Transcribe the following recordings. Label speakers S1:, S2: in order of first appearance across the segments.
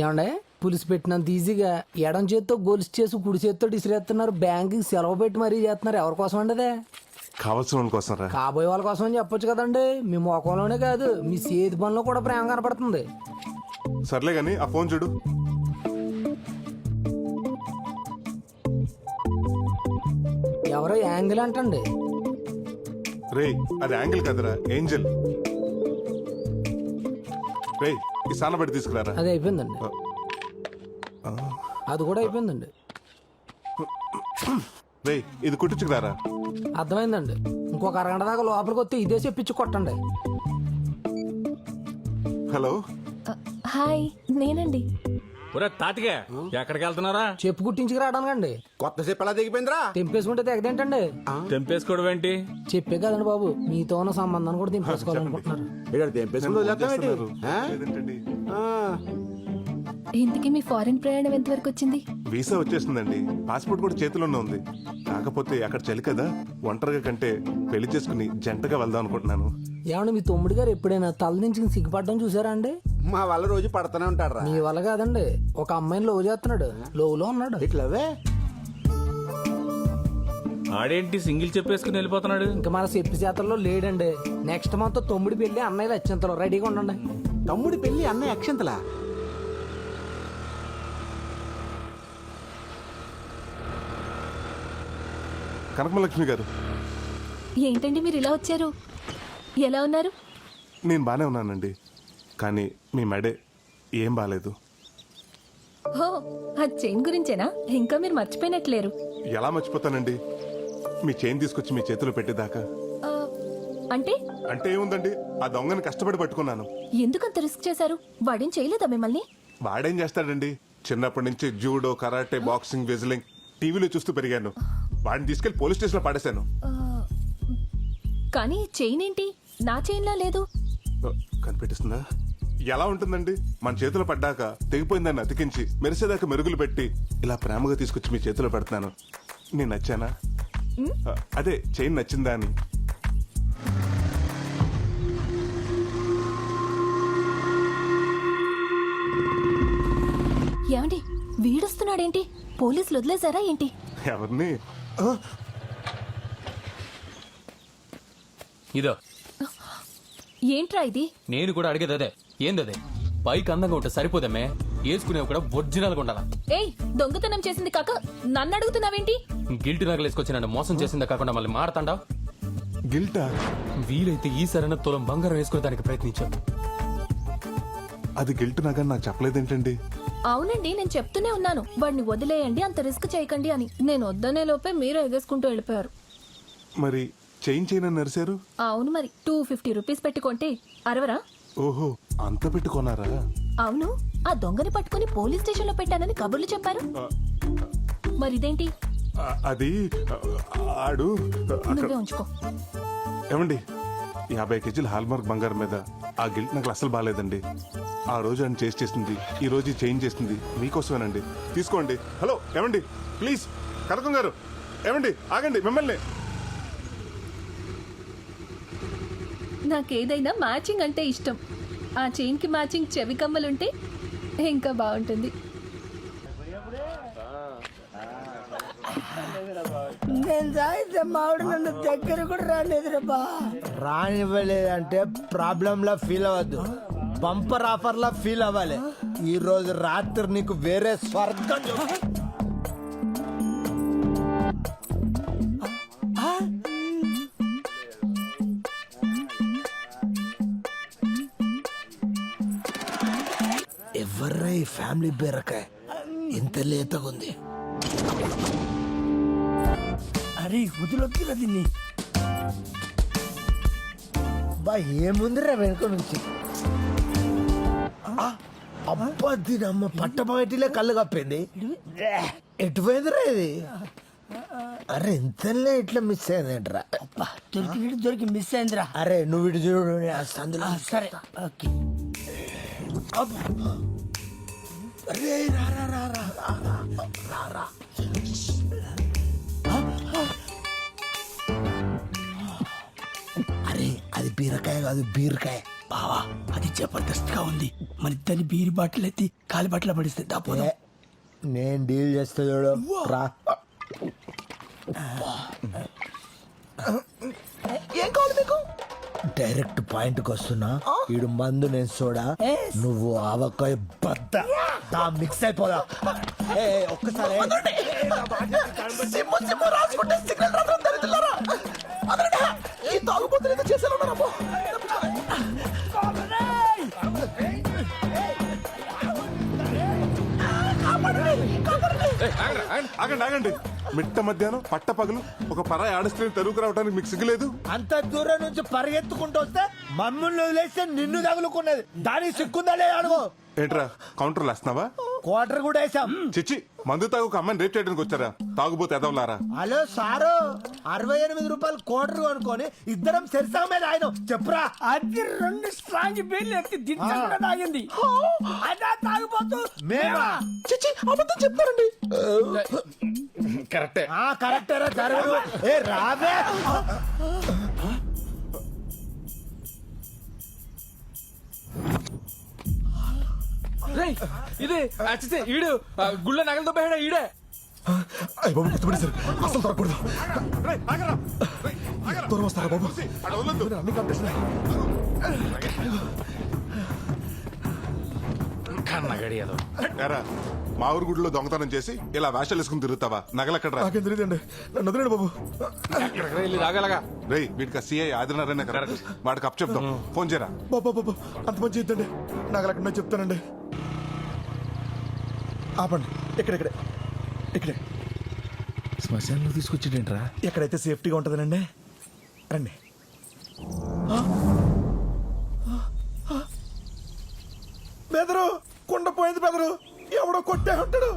S1: ఏమండే? పులిసి పెట్టినంత ఈజీగా. ఎడం చేత్తో గొలుసు చేసి కుడి చేత్తో ఇసిరేస్తున్నారు బ్యాంకుకి సెలవు పెట్టి మరీ చేస్తున్నారు. ఎవరి కోసం అండి అదే
S2: కావాల్సిన వాళ్ళ కోసం రా.
S1: కాబోయే వాళ్ళ కోసం అని చెప్పొచ్చు కదండి. మీ ముఖంలోనే కాదు మీ చేతి పనిలో కూడా ప్రేమ కనపడుతుంది.
S2: సర్లే గాని ఆ ఫోన్ చూడు.
S1: ఎవరో యాంగిల్ అంటండి.
S2: రే అది యాంగిల్ కదరా ఏంజల్. రే ఈ సానబడి తీసుకురారా?
S1: అది అయిపోయిందండి. అది కూడా అయిపోయిందండి.
S2: రే ఇది కుట్టించుకురారా?
S1: అర్థమైందండి. ఇంకొక అరగంట దాకా లోపలికి వస్తే ఇదే చెప్పించి కొట్టండి.
S2: హలో?
S3: హాయ్ నేనండి.
S4: ఒరే తాతిగా ఎక్కడికి వెళ్తున్నారా
S1: చెప్పు కుట్టించుకు రావడానికండి.
S5: కొత్త చెప్పు ఎలా దిగిపోయిందిరా
S1: తెంపేసుకుంటే తెగదేంటండి?
S4: తెంపేసుకోవడం ఏంటి?
S1: చెప్పే కదండి బాబు మీతో ఉన్న సంబంధాన్ని కూడా తెంపేసుకోవాలనుకుంటున్నారు.
S5: ఇక్కడ వదిలేస్తామేంటి? ఆ? ఆ.
S3: ఇంతకీ మీ ఫారెన్ ప్రయాణం ఎంతవరకు వచ్చింది?
S2: వీసా వచ్చేసిందండి. పాస్పోర్ట్ కూడా చేతిలోనే ఉంది. కాకపోతే అక్కడ చలి కదా. ఒంటరిగా కంటే పెళ్ళి చేసుకుని జంటగా వెళ్దాం అనుకుంటున్నాను.
S1: ఏమండి మీ తమ్ముడు గారు ఎప్పుడైనా తల నుంచి సిగ్గుపడడం చూసారా అండి?
S5: మా వాళ్ళ రోజు పడతానే ఉంటాడు రా
S1: మీ వల్ల కాదండి. ఒక అమ్మాయిని లవ్ చేస్తున్నాడు. లోవులో ఉన్నాడు.
S5: ఇట్లవే
S4: ఆడేంటి సింగిల్ చెప్పేసుకుని వెళ్ళిపోతున్నాడు?
S1: ఇంకా మన చెప్పి చేతల్లో లేడండి. నెక్స్ట్ మంత్ తొమ్మిది పెళ్ళి అన్నయ్యలు అత్యంతలో రెడీగా ఉండండి.
S5: తమ్ముడి పెళ్ళి అన్న అక్షంతలా?
S2: కనకమలక్ష్మి గారు.
S3: ఏంటండి మీరు ఇలా వచ్చారు? ఎలా ఉన్నారు?
S2: నేను బానే ఉన్నానండి. కానీ మీ మెడే ఏం బాలేదు.
S3: హో ఆ చైన్ గురించేనా? ఇంకా మీరు మర్చిపోయినట్లేరు.
S2: ఎలా మర్చిపోతానండి? మీ చైన్ తీసుకొచ్చి మీ చేతిలో పెట్టేదాకా.
S3: ఆ, అంటే?
S2: అంటే ఏముందండి? ఆ దొంగని కష్టపడి పట్టుకున్నాను.
S3: ఎందుకంత రిస్క్ చేశారు? వాడేం చేయలేదా మిమ్మల్ని?
S2: వాడేం చేస్తాడండి? చిన్నప్పటి నుంచి జూడో కరాటే బాక్సింగ్ వెజ్లింగ్ టీవీలో చూస్తూ పెరిగాను. వాడిని తీసుకెళ్ళి పోలీస్ స్టేషన్లో పడేశాను
S3: కానీ చైన్ ఏంటి? నా చైన్లా లేదు?
S2: ఓ, కనిపెట్టిస్తుందా? ఎలా ఉంటుందండి? మన చేతిలో పడ్డాక తెగిపోయిందాన్ని అతికించి మెరిసేదాకా మెరుగులు పెట్టి ఇలా ప్రేమగా తీసుకొచ్చి మీ చేతిలో పెడుతున్నాను. నేను నచ్చానా? అదే చైన్ నచ్చిందా అని.
S3: ఏమండి? వీడొస్తున్నాడేంటి? పోలీసులు వదిలేశారా ఏంటి?
S2: ఎవరిని?
S6: ఇదో.
S3: ఏంట్రా ఇది?
S6: నేను కూడా అడిగేది అదే. ఏందదే? పైకి అందంగా ఉంటే సరిపోదమ్మే వేసుకునేవి కూడా ఒరిజినల్గా ఉండాలా?
S3: ఏయ్ దొంగతనం చేసింది కాక నన్ను అడుగుతున్నావేంటి?
S6: గిల్ట్ నగలు వేసుకొచ్చి నన్ను మోసం చేసిందే కాకుండా మళ్ళీ మాడతాండా
S2: గిల్టా?
S6: వీలైతే ఈ సరైన తులం బంగారం వేసుకునే దానికి ప్రయత్నించాను
S2: అది గిల్ట్ నాగా నాకు చెప్పలేదేంటండి?
S3: అవునండి నేను చెప్తూనే ఉన్నాను. వాడిని వదిలేయండి అంత రిస్క్ చేయకండి అని. నేను వద్దనే లోపే మీరు ఎగేసుకుంటూ వెళ్ళిపోయారు.
S2: మరి చైన్ చైన్ అని నరిశారు?
S3: అవును మరి టూ ఫిఫ్టీ రూపీస్ పెట్టుకుంటే అరవరా?
S2: ఓహో అంత పెట్టుకున్నారా
S3: అవును ఆ దొంగని పట్టుకుని పోలీస్ స్టేషన్లో పెట్టానని కబుర్లు చెప్పారు. మరి ఇదేంటి
S2: అది ఆడు
S3: నువ్వే ఉంచుకో.
S2: ఏమండి యాభై కేజీల హాల్మార్క్ బంగారం మీద ఆ గిల్ట్ నాకు అసలు బాగాలేదండి. ఆ రోజు ఆయన చేసి చేసింది ఈ రోజు చేంజ్ చేసింది మీకోసమేనండి. తీసుకోండి. హలో ఏమండి? ప్లీజ్ కనకం గారు ఏమండి? ఆగండి మిమ్మల్ని.
S3: నాకేదైనా మ్యాచింగ్ అంటే ఇష్టం. ఆ చైన్కి మ్యాచింగ్ చెవి కమ్మలుంటే ఇంకా బాగుంటుంది.
S7: నేను తాగితే మావిడ నన్ను దగ్గర కూడా రాలేదు బా. రానివ్వలేదంటే ప్రాబ్లం లా ఫీల్ అవ్వద్దు. బంపర్ ఆఫర్ లా ఫీల్ అవ్వాలి. ఈ రోజు రాత్రి నీకు వేరే స్వర్గం ఎవర్రా ఈ ఫ్యామిలీ బీరకాయ? ఇంత లేతగుంది. అరే వదిలొద్దురా దీన్ని. బా ఏముందిరా వెనుక నుంచి? అబ్బా దీని అమ్మ పట్టపగటిలే కళ్ళు కప్పింది. ఎటు పోయిందిరా ఇది? అరే ఇంతలే ఇట్లా మిస్ అయిందేంట్రా?
S8: దొరికి దొరికి మిస్ అయిందిరా.
S7: అరే నువ్వు ఇటు చూడు సందులో
S8: సరే ఓకే.
S7: అరే రా రా రా రా రా, రా, రా, రా. అరే అది బీరకాయ కాదు బీరకాయ.
S8: బావా అది జబర్దస్త్గా ఉంది. మన ఇద్దరిని బీరి బాటిల్ ఎత్తి కాలి బట్టలు పడిస్తే దాపోదాం
S7: నేను డీల్ చేస్తా చూడు. రా.
S8: ఏం కావాలి మీకు?
S7: డైరెక్ట్ పాయింట్కి వస్తున్నా ఈడు మందు నేను చూడా నువ్వు ఆవకాయ బద్ద. దా మిక్స్ అయిపోదా? ఏ ఒక్కసారి.
S8: ఈ తాగుబోతులు ఏదో చేసేలా ఉన్నారమ్మో
S2: ఆగండి ఆగండి మిట్ట మధ్యాహ్నం పట్ట పగలు ఒక పరాయి ఆడస్ట్రీని తరువుకు రావడానికి మీకు సిగ్గులేదు?
S7: అంత దూరం నుంచి పరిగెత్తుకుంటూ వస్తే మమ్మల్ని వదిలేస్తే నిన్ను తగులుకున్నది. దానికి సిక్కుందా లేదా అడుగు
S2: ఏంట్రా కౌంటర్లు వేస్తున్నావా
S7: క్వార్టర్ కూడా వేసాం.
S2: చిచ్చి మందు తాగు ఒక అమ్మాయిని రేప్ చేయడానికి వచ్చారా? తాగుబోతే ఎదవలారా?
S7: హలో సారు అరవై ఎనిమిది రూపాయలు క్వార్టర్ అనుకొని ఇద్దరం సెరిసా మీద ఆయన చెప్పురా.
S8: అది రెండు స్ట్రాంగ్ బీర్లు ఎత్తి దించకుండా తాగింది. అదా తాగిపోతూ
S7: మేమా?
S8: చిచ్చి అబద్ధం చెప్తారండి
S7: ఆ కరెక్టేరా జరగదు. ఏ రావే.
S6: ఇదే అచ్చితే ఈడు గుళ్ళ నగలతో పోయాడా ఈడే?
S2: ఏరా, మా ఊరు గుడిలో దొంగతనం చేసి ఇలా వేషాలు వేసుకుని తిరుగుతావా? నగలెక్కడ్రా
S4: ఎక్కడికి వెళ్ళి రాగలగా?
S2: రేయ్ వీడికి సిఐ ఆదినారాయణ కదా వాడికి అప్ చెప్దాం ఫోన్ చేయరా?
S9: అంత మంచి ఇద్దండి. నాకు అక్కడ చెప్తానండి. ఆపండి. ఇక్కడెక్కడే ఇక్కడే.
S8: శ్మశానంలో తీసుకొచ్చేటంట్రా
S9: ఎక్కడైతే సేఫ్టీగా ఉంటుందనండి? రండి. బెదరు! కుండ పోయింది బెదరు! ఎవడో కొట్టే ఉంటాడు.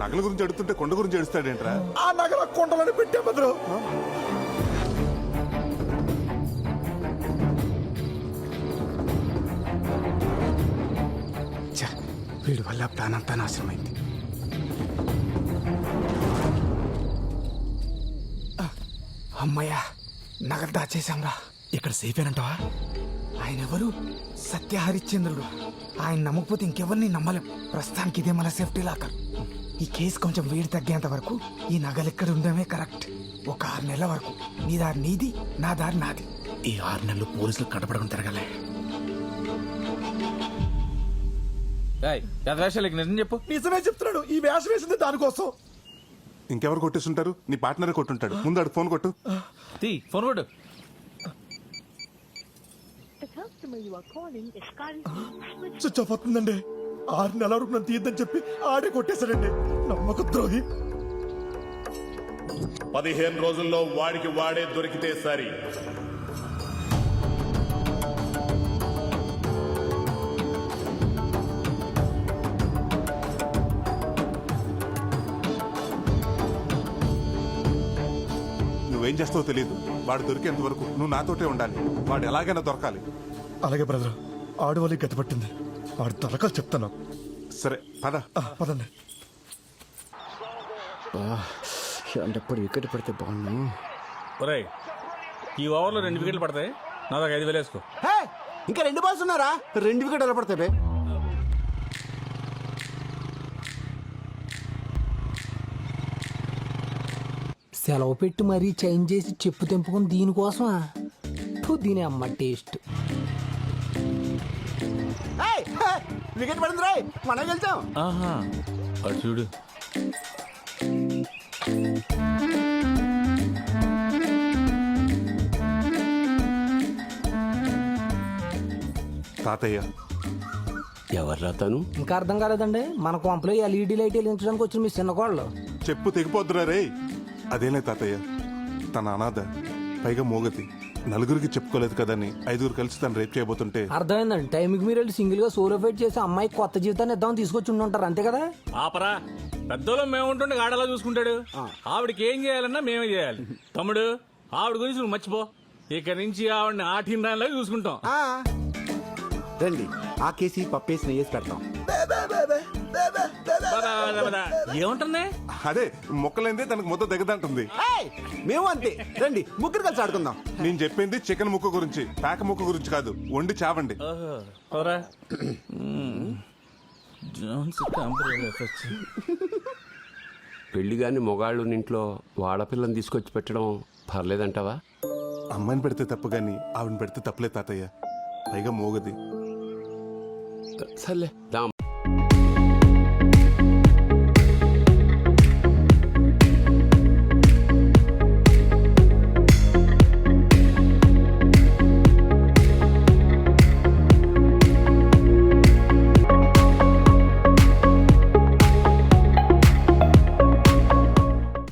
S2: నగల గురించి అడుగుతుంటే కొండ గురించి అడుస్తాడేంట్రా
S9: ఆ నగర కుండలని పెట్టే బెదరు.
S5: వీడి వల్ల ప్రాణంతా నాశనమైంది అమ్మయ్యా నగలు దాచేశాంరా.
S9: ఇక్కడ సేఫ్ ఏనంటావా?
S5: ఆయన ఎవరు? సత్య హరిశ్చంద్రుడు. ఆయన నమ్మకపోతే ఇంకెవరిని నమ్మలేం. ప్రస్తుతానికి ఇదే మన సేఫ్టీ లాకర్. ఈ కేసు కొంచెం వేడి తగ్గేంత వరకు ఈ నగలు ఇక్కడ ఉండడమే కరెక్ట్. ఒక ఆరు నెలల వరకు. నీ దారి నీది నా దారి నాది.
S9: ఈ ఆరు నెలలు పోలీసులు కనపడకుండా తిరగలే.
S6: ఏయ్, గత వేషాలకి నిజం చెప్పు.
S9: నిజమే చెప్తున్నాడు. ఈ వేషం వేసింది దానికోసం.
S2: ఇంకెవరు కొట్టేస్తుంటారు నీ పార్ట్నరే కొట్టుంటాడు. ముందు ఆడు ఫోన్ కొట్టు.
S4: తీ ఫోన్ కొట్టు.
S9: స్విచ్ ఆఫ్ అవుతుందండి. ఆరు నెలల వరకు నన్ను తీయద్దని చెప్పి ఆడే కొట్టేశాడండి. నమ్మక ద్రోహి.
S10: పదిహేను రోజుల్లో వాడికి వాడే దొరికితే సరి.
S2: నువ్వేం చేస్తావో తెలియదు వాడు దొరికేంత వరకు నువ్వు నాతోటే ఉండాలి. వాడు ఎలాగైనా దొరకాలి.
S9: అలాగే బ్రదర్ ఆడు వాళ్ళకి గతి పట్టింది. ఆడు తలకాలు చెప్తాను.
S2: సరే పద.
S9: ఆ, పదండి.
S5: ఎప్పుడు వికెట్ పడితే బాగున్నా
S4: ఒరేయ్ ఈ ఓవర్లో రెండు వికెట్లు పడతాయి. నా దాకా ఐదు వేలు వేసుకో.
S5: ఇంకా రెండు బాల్స్ ఉన్నారా? రెండు వికెట్ ఎలా పడతాయి బే?
S1: సెలవు పెట్టి మరీ చేంజ్ చేసి చెప్పు తెంపుకుని దీనికోసమా? దీని అమ్మ టేస్ట్
S5: వికెట్ పడింది రాయ్ మనం గెలిచాం.
S4: ఆహా అటు చూడు.
S2: తాతయ్య.
S5: ఎవర్రా తను?
S1: ఇంకా అర్థం కాలేదండి మన కొంపలో ఎల్ఈడి లైట్ వెలిగించడానికి వచ్చిన మీ చిన్న కోళ్ళు
S2: చెప్పు తెగిపోద్దురా రే అదేలే తాతయ్య. తన అనాథ పైగా మోగతి. నలుగురికి చెప్పుకోలేదు కదని ఐదుగురు కలిసి తను రేప్ చేయబోతుంటే.
S1: అర్థమైందండి. టైంకి మీరు వెళ్ళి సింగిల్గా సోలో ఫైట్ చేసి అమ్మాయి కొత్త జీవితాన్ని ఇద్దామని తీసుకొచ్చి ఉండుంటారు అంతే కదా?
S4: ఆపరా. పెద్దోళ్ళం మేము ఉంటుండే ఆడలా చూసుకుంటాడు? ఆవిడకి ఏం చేయాలన్నా మేమే చేయాలి. తమ్ముడు ఆవిడ గురించి నువ్వు మర్చిపో. ఇక నుంచి ఆవిడని ఆటిన దానిలాగా చూసుకుంటాం.
S5: రండి. ఆ కేసి పప్పేసి నెయ్యేసి పెడతాం.
S4: ఏముంటుంది?
S2: అదే మొక్కలైందే తనకు ముద్ద దిగదంటుంది
S7: ఏయ్, మేము అంతే. రండి ముగ్గురు కలిసి ఆడుకుందాం.
S2: నేను చెప్పింది చికెన్ ముక్క గురించి పేక ముక్క గురించి కాదు వండి చావండి.
S4: జోన్స్ టెంపరీ
S11: పెళ్ళి గాని మొగాళ్ళు ఇంట్లో వాడపిల్లని తీసుకొచ్చి పెట్టడం పర్లేదంటావా?
S2: అమ్మాయిని పెడితే తప్పు గాని ఆవిడని పెడితే తప్పులే తాతయ్య. పైగా మోగది.
S11: సర్లే దా.